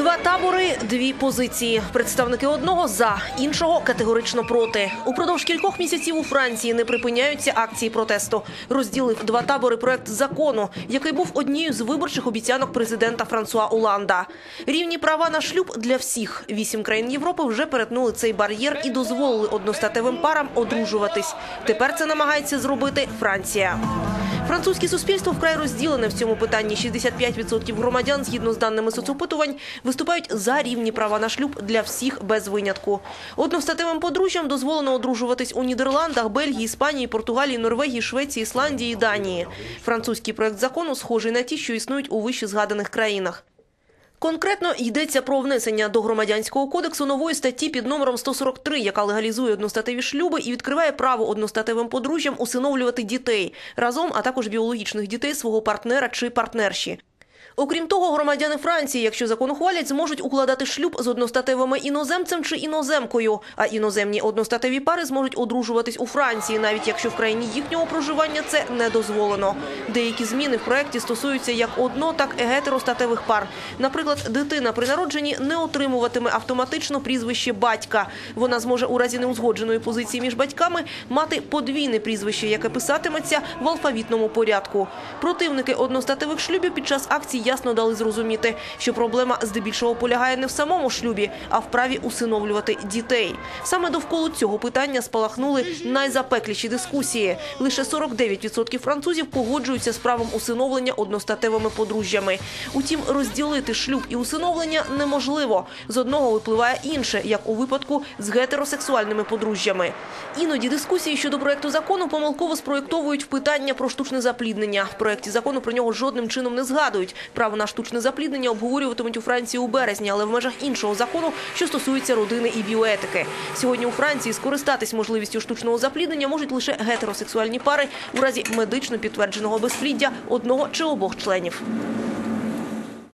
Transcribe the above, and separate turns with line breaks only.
Два табори, дві позиції. Представники одного за, іншого категорично проти. Упродовж кількох місяців у Франції не припиняються акції протесту. Розділив два табори проект закону, який був однією з виборчих обіцянок президента Франсуа Оланда. Рівні права на шлюб для всіх. Вісім країн Європи вже перетнули цей бар'єр і дозволили одностатевим парам одружуватись. Тепер це намагається зробити Франція. Французьке суспільство вкрай розділене в цьому питанні. 65% громадян, згідно з даними соцопитувань, виступають за рівні права на шлюб для всіх без винятку. Одностатевим подружжям дозволено одружуватись у Нідерландах, Бельгії, Іспанії, Португалії, Норвегії, Швеції, Ісландії Данії. Французький проект закону схожий на ті, що існують у вище згаданих країнах. Конкретно йдеться про внесення до громадянського кодексу нової статті під номером 143, яка легалізує одностатеві шлюби і відкриває право одностатевим подружжям усиновлювати дітей разом, а також біологічних дітей свого партнера чи партнерші. Окрім того, громадяни Франції, якщо закон ухвалять, зможуть укладати шлюб з одностатевими іноземцем чи іноземкою. А іноземні одностатеві пари зможуть одружуватись у Франції, навіть якщо в країні їхнього проживання це не дозволено. Деякі зміни в проєкті стосуються як одно, так і гетеростатевих пар. Наприклад, дитина при народженні не отримуватиме автоматично прізвище батька. Вона зможе у разі неузгодженої позиції між батьками мати подвійне прізвище, яке писатиметься в алфавітному порядку. Противники одностатевих шлюбів під час акції ясно дали зрозуміти, що проблема здебільшого полягає не в самому шлюбі, а в праві усиновлювати дітей. Саме довкола цього питання спалахнули найзапекліші дискусії. Лише 49% французів погоджуються з правом усиновлення одностатевими подружжями. Утім, розділити шлюб і усиновлення неможливо. З одного випливає інше, як у випадку з гетеросексуальними подружжями. Іноді дискусії щодо проекту закону помилково спроєктовують в питання про штучне запліднення. В проекті закону про нього жодним чином не згадують. Право на штучне запліднення обговорюватимуть у Франції у березні, але в межах іншого закону, що стосується родини і біоетики. Сьогодні у Франції скористатись можливістю штучного запліднення можуть лише гетеросексуальні пари у разі медично підтвердженого безпліддя одного чи обох членів.